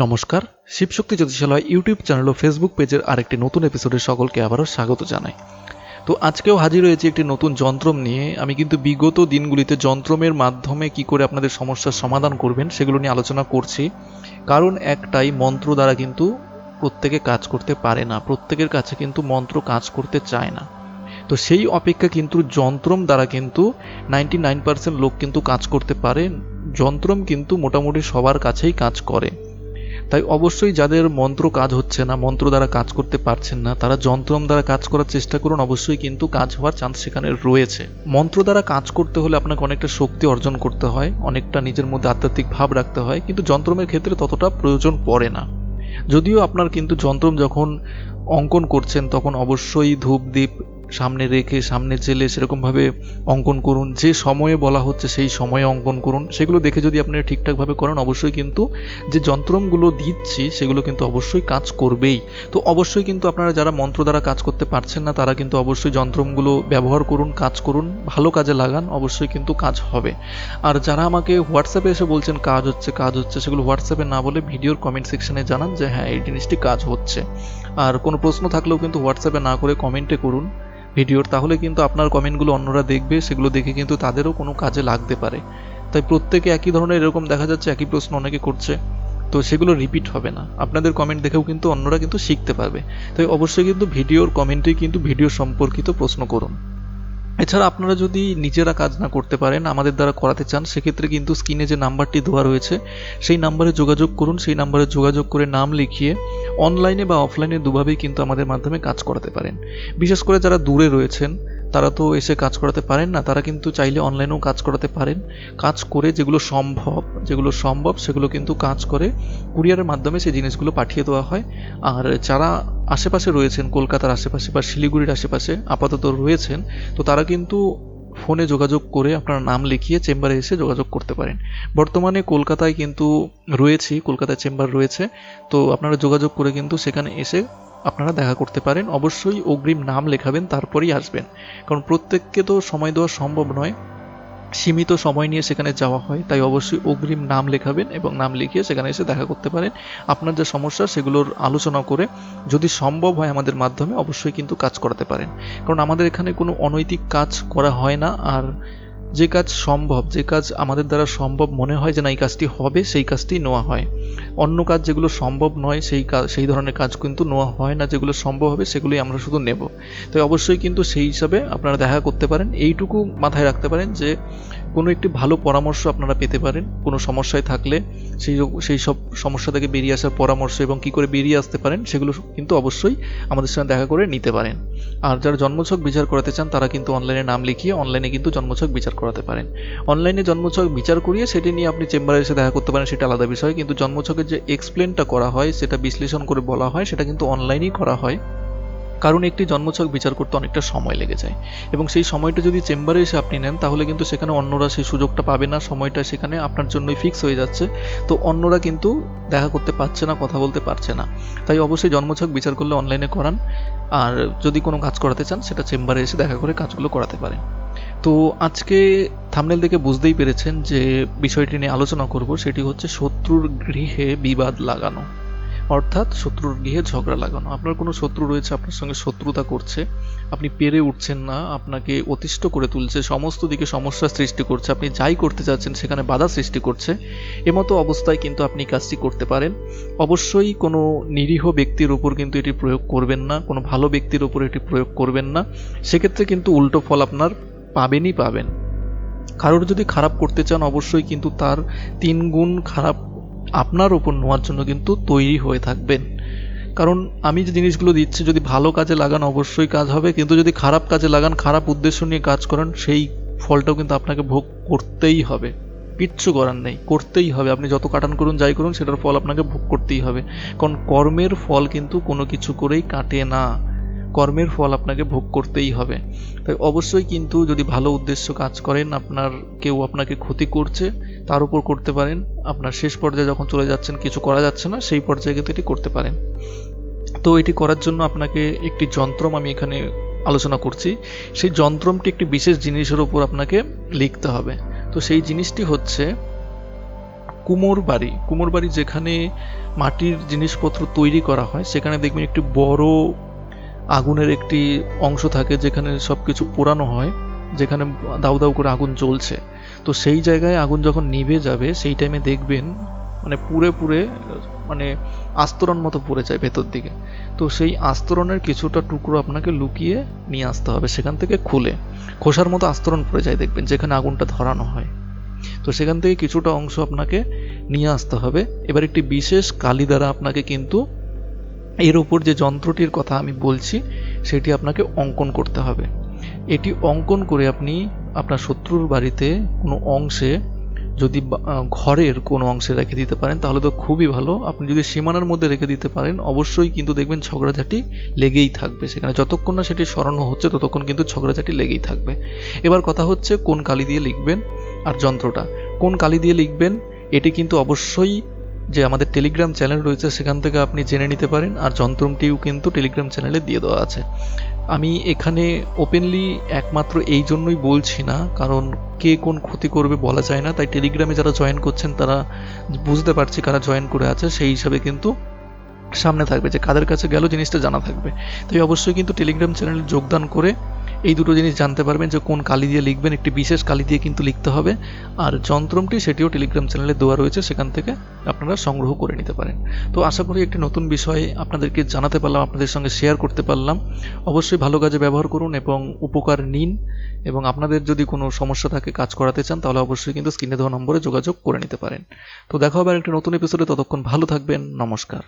নমস্কার, Shivshakti Jyotishalay YouTube channel ও Facebook পেজের আরেকটি নতুন এপিসোডে সকলকে আবারও স্বাগত জানাই। তো আজকেও হাজির হয়েছে একটি নতুন যন্ত্রম নিয়ে। আমি কিন্তু বিগত দিনগুলিতে যন্ত্রমের মাধ্যমে কি করে আপনাদের সমস্যার সমাধান করবেন সেগুলো নিয়ে আলোচনা করছি। কারণ একটাই, মন্ত্র দ্বারা কিন্তু প্রত্যেকে কাজ করতে পারে না, প্রত্যেকের কাছে কিন্তু মন্ত্র কাজ করতে চায় না। তো সেই অপেক্ষা কিন্তু যন্ত্রম দ্বারা কিন্তু নাইনটি নাইন পার্সেন্ট লোক কিন্তু কাজ করতে পারে। যন্ত্রম কিন্তু মোটামুটি সবার কাছেই কাজ করে। তাই অবশ্যই যাদের মন্ত্র কাজ হচ্ছে না, মন্ত্র দ্বারা কাজ করতে পারছেন না, তারা যন্ত্রম দ্বারা কাজ করার চেষ্টা করুন, অবশ্যই কিন্তু কাজ হওয়ার চান্স সেখানে রয়েছে। মন্ত্র দ্বারা কাজ করতে হলে আপনাকে অনেকটা শক্তি অর্জন করতে হয়, অনেকটা নিজের মধ্যে আধ্যাত্মিক ভাব রাখতে হয়, কিন্তু যন্ত্রমের ক্ষেত্রে ততটা প্রয়োজন পড়ে না। যদিও আপনার কিন্তু যন্ত্রম যখন অঙ্কন করছেন, তখন অবশ্যই ধূপ দ্বীপ সামনে রেখে, সামনে চেলে সেরকমভাবে অঙ্কন করুন। যে সময়ে বলা হচ্ছে সেই সময়ে অঙ্কন করুন। সেগুলো দেখে যদি আপনারা ঠিকঠাকভাবে করেন, অবশ্যই কিন্তু যে যন্ত্রমগুলো দিচ্ছি, সেগুলো কিন্তু অবশ্যই কাজ করবেই। তো অবশ্যই কিন্তু আপনারা যারা মন্ত্র দ্বারা কাজ করতে পারছেন না, তারা কিন্তু অবশ্যই যন্ত্রমগুলো ব্যবহার করুন, কাজ করুন, ভালো কাজে লাগান, অবশ্যই কিন্তু কাজ হবে। আর যারা আমাকে হোয়াটসঅ্যাপে এসে বলছেন কাজ হচ্ছে কাজ হচ্ছে, সেগুলো হোয়াটসঅ্যাপে না বলে ভিডিওর কমেন্ট সেকশনে জানান যে হ্যাঁ এই জিনিসটি কাজ হচ্ছে। আর কোনো প্রশ্ন থাকলেও কিন্তু হোয়াটসঅ্যাপে না করে কমেন্টে করুন। ভিডিওর, তাহলে কিন্তু আপনার কমেন্টগুলো অন্যরা দেখবে, সেগুলো দেখে কিন্তু তাদেরও কোনো কাজে লাগতে পারে। তাই প্রত্যেকে একই ধরনের এরকম দেখা যাচ্ছে, একই প্রশ্ন অনেকে করছে, তো সেগুলো রিপিট হবে না। আপনাদের কমেন্ট দেখেও কিন্তু অন্যরা কিন্তু শিখতে পারবে। তাই অবশ্যই কিন্তু ভিডিওর কমেন্টেই কিন্তু ভিডিও সম্পর্কিত প্রশ্ন করুন। এছাড়া আপনারা যদি নিজেরা কাজ না করতে পারেন, আমাদের দ্বারা করাতে চান, সেক্ষেত্রে কিন্তু স্ক্রিনে যে নাম্বারটি দেওয়া রয়েছে, সেই নাম্বারে যোগাযোগ করুন। সেই নাম্বারে যোগাযোগ করে নাম লিখিয়ে অনলাইনে বা অফলাইনে দুভাবেই কিন্তু আমাদের মাধ্যমে কাজ করাতে পারেন। বিশেষ করে যারা দূরে রয়েছেন তারা তো এসে কাজ করাতে পারেন না, তারা কিন্তু চাইলে অনলাইনেও কাজ করাতে পারেন। কাজ করে যেগুলো সম্ভব যেগুলো সম্ভব, সেগুলো কিন্তু কাজ করে কুরিয়ারের মাধ্যমে সেই জিনিসগুলো পাঠিয়ে দেওয়া হয়। আর যারা আশেপাশে রয়েছেন, কলকাতার আশেপাশে বা শিলিগুড়ির আশেপাশে আপাতত রয়েছেন, তো তারা কিন্তু ফোনে যোগাযোগ করে আপনার নাম লিখিয়ে চেম্বারে এসে যোগাযোগ করতে পারেন। বর্তমানে কলকাতায় কিন্তু রয়েছি, কলকাতায় চেম্বার রয়েছে, তো আপনারা যোগাযোগ করে কিন্তু সেখানে এসে আপনারা দেখা করতে পারেন। অবশ্যই অগ্রিম নাম লেখাবেন, তারপরেই আসবেন। কারণ প্রত্যেককে তো সময় দেওয়া সম্ভব নয়। সীমিত সময় নিয়ে সেখানে যাওয়া হয়, তাই অবশ্যই অগ্রিম নাম লেখাবেন এবং নাম লিখিয়ে সেখানে এসে দেখা করতে পারেন। আপনার যে সমস্যা, সেগুলোর আলোচনা করে যদি সম্ভব হয় আমাদের মাধ্যমে, অবশ্যই কিন্তু কাজ করাতে পারেন। কারণ আমাদের এখানে কোনো অনৈতিক কাজ করা হয় না, আর যে কাজ সম্ভব, যে কাজ আমাদের দ্বারা সম্ভব মনে হয় যে না, এই কাজটি হবে, সেই কাজটি নেওয়া হয়। অন্য কাজ যেগুলো সম্ভব নয়, সেই কাজ সেই ধরনের কাজ কিন্তু নেওয়া হয় না, যেগুলো সম্ভব হবে সেগুলোই আমরা শুধু নেব। তাই অবশ্যই কিন্তু সেই হিসাবে আপনারা দেখা করতে পারেন। এইটুকু মাথায় রাখতে পারেন যে কোনো একটি ভালো পরামর্শ আপনারা পেতে পারেন। কোনো সমস্যায় থাকলে সেই সেই সব সমস্যা থেকে বেরিয়ে আসার পরামর্শ এবং কি করে বেরিয়ে আসতে পারেন, সেগুলো কিন্তু অবশ্যই আমাদের সঙ্গে দেখা করে নিতে পারেন। আর যারা জন্মছক বিচার করাতে চান, তারা কিন্তু অনলাইনে নাম লিখিয়ে অনলাইনে কিন্তু জন্মছক বিচার করাতে পারেন। অনলাইনে জন্মছক বিচার করিয়ে সেটি নিয়ে আপনি চেম্বারে এসে দেখা করতে পারেন, সেটা আলাদা বিষয়। কিন্তু জন্মছকের যে এক্সপ্লেনটা করা হয়, সেটা বিশ্লেষণ করে বলা হয়, সেটা কিন্তু অনলাইনেই করা হয়। কারণ একটি জন্মছক বিচার করতে অনেকটা সময় লেগে যায়। এবং সেই সময়টা যদি চেম্বারে এসে আপনি নেন, তাহলে কিন্তু সেখানে অন্যরা সেই সুযোগটা পাবে না, সময়টা সেখানে আপনার জন্যই ফিক্স হয়ে যাচ্ছে। তো অন্যরা কিন্তু দেখা করতে পারছে না, কথা বলতে পারছে না। তাই অবশ্যই জন্মছক বিচার করলে অনলাইনে করান। আর যদি কোনো কাজ করাতে চান, সেটা চেম্বারে এসে দেখা করে কাজগুলো করাতে পারেন। তো আজকে থামনেল দেখে বুঝতেই পেরেছেন যে বিষয়টি নিয়ে আলোচনা করব, সেটি হচ্ছে শত্রুর গৃহে বিবাদ লাগানো। অর্থাৎ শত্রুর গৃহে ঝগড়া লাগানো। আপনার কোনো শত্রু রয়েছে, আপনার সঙ্গে শত্রুতা করছে, আপনি পেরে উঠছেন না, আপনাকে অতিষ্ঠ করে তুলছে, সমস্ত দিকে সমস্যার সৃষ্টি করছে, আপনি যাই করতে চাচ্ছেন সেখানে বাধা সৃষ্টি করছে, এমতো অবস্থায় কিন্তু আপনি কাজটি করতে পারেন। অবশ্যই কোনো নিরীহ ব্যক্তির ওপর কিন্তু এটি প্রয়োগ করবেন না, কোনো ভালো ব্যক্তির ওপর এটি প্রয়োগ করবেন না। সেক্ষেত্রে কিন্তু উল্টো ফল আপনার পাবেনই পাবেন। কারোর যদি খারাপ করতে চান, অবশ্যই কিন্তু তার তিন গুণ খারাপ আপনার ওপর নেওয়ার জন্য কিন্তু তৈরি হয়ে থাকবেন। কারণ আমি যে জিনিসগুলো দিচ্ছি, যদি ভালো কাজে লাগান অবশ্যই কাজ হবে, কিন্তু যদি খারাপ কাজে লাগান, খারাপ উদ্দেশ্য নিয়ে কাজ করেন, সেই ফলটাও কিন্তু আপনাকে ভোগ করতেই হবে। কিচ্ছু করার নেই, করতেই হবে। আপনি যত কাটান করুন, যাই করুন, সেটার ফল আপনাকে ভোগ করতেই হবে। কারণ কর্মের ফল কিন্তু কোনো কিছু করেই কাটে না। কর্মের ফল আপনাকে ভোগ করতেই হবে। তাই অবশ্যই কিন্তু যদি ভালো উদ্দেশ্য কাজ করেন, আপনার কেউ আপনাকে ক্ষতি করছে তার উপর করতে পারেন। আপনার শেষ পর্যায়ে যখন চলে যাচ্ছেন, কিছু করা যাচ্ছে না, সেই পর্যায়ে কিন্তু এটি করতে পারেন। তো এটি করার জন্য আপনাকে একটি যন্ত্রম আমি এখানে আলোচনা করছি। সেই যন্ত্রমটি একটি বিশেষ জিনিসের উপর আপনাকে লিখতে হবে। তো সেই জিনিসটি হচ্ছে কুমোর বাড়ি। কুমোর বাড়ি যেখানে মাটির জিনিসপত্র তৈরি করা হয়, সেখানে দেখবেন একটি বড় আগুনের একটি অংশ থাকে, যেখানে সব কিছু পোড়ানো হয়। যেখানে দাউ দাউ করে আগুন জ্বলছে। তো সেই জায়গায় আগুন যখন নিভে যাবে, সেই টাইমে দেখবেন মানে পুড়ে পুরে মানে আস্তরণ মতো পড়ে যায় ভেতর দিকে। তো সেই আস্তরণের কিছুটা টুকরো আপনাকে লুকিয়ে নিয়ে আসতে হবে সেখান থেকে খুলে। খোসার মতো আস্তরণ পড়ে যায় দেখবেন, যেখানে আগুনটা ধরানো হয়। তো সেখান থেকে কিছুটা অংশ আপনাকে নিয়ে আসতে হবে। এবার একটি বিশেষ কালি দ্বারা আপনাকে কিন্তু এর উপর যে যন্ত্রটির কথা আমি বলছি, সেটি আপনাকে অঙ্কন করতে হবে। এটি অঙ্কন করে আপনি আপনার শত্রুর বাড়িতে কোনো অংশে যদি ঘরের কোনো অংশে রেখে দিতে পারেন, তাহলে তো খুবই ভালো। আপনি যদি সীমানার মধ্যে রেখে দিতে পারেন, অবশ্যই কিন্তু দেখবেন ঝগড়াঝাটি লেগেই থাকবে। সেখানে যতক্ষণ না সেটি সরানো হচ্ছে, ততক্ষণ কিন্তু ঝগড়াঝাটি লেগেই থাকবে। এবার কথা হচ্ছে কোন কালি দিয়ে লিখবেন আর যন্ত্রটা। কোন কালি দিয়ে লিখবেন, এটি কিন্তু অবশ্যই যে আমাদের টেলিগ্রাম চ্যানেল রয়েছে, সেখান থেকে আপনি জেনে নিতে পারেন। আর যন্ত্রমটিও কিন্তু টেলিগ্রাম চ্যানেলে দিয়ে দেওয়া আছে। আমি এখানে ওপেনলি একমাত্র এই জন্যই বলছি না, কারণ কে কোন ক্ষতি করবে বলা যায় না। তাই টেলিগ্রামে যারা জয়েন করছেন, তারা বুঝতে পারছি কারা জয়েন করে আছে। সেই হিসাবে কিন্তু সামনে থাকবে যে কাদের কাছে গেল জিনিসটা জানা থাকবে। তাই অবশ্যই কিন্তু টেলিগ্রাম চ্যানেলে যোগদান করে এই দুটো জিনিস জানতে পারবেন যে কোন কালি দিয়ে লিখবেন, একটি বিশেষ কালি দিয়ে কিন্তু লিখতে হবে। আর যন্ত্রমটি সেটিও টেলিগ্রাম চ্যানেলে দেওয়া রয়েছে, সেখান থেকে আপনারা সংগ্রহ করে নিতে পারেন। তো আশা করি একটি নতুন বিষয়ে আপনাদেরকে জানাতে পারলাম, আপনাদের সঙ্গে শেয়ার করতে পারলাম। অবশ্যই ভালো কাজে ব্যবহার করুন এবং উপকার নিন। এবং আপনাদের যদি কোনো সমস্যা থাকে কাজ করাতে চান, তাহলে অবশ্যই কিন্তু স্ক্রিনে দেওয়া নম্বরে যোগাযোগ করে নিতে পারেন। তো দেখা হবে একটি নতুন এপিসোডে ততক্ষণ ভালো থাকবেন, নমস্কার।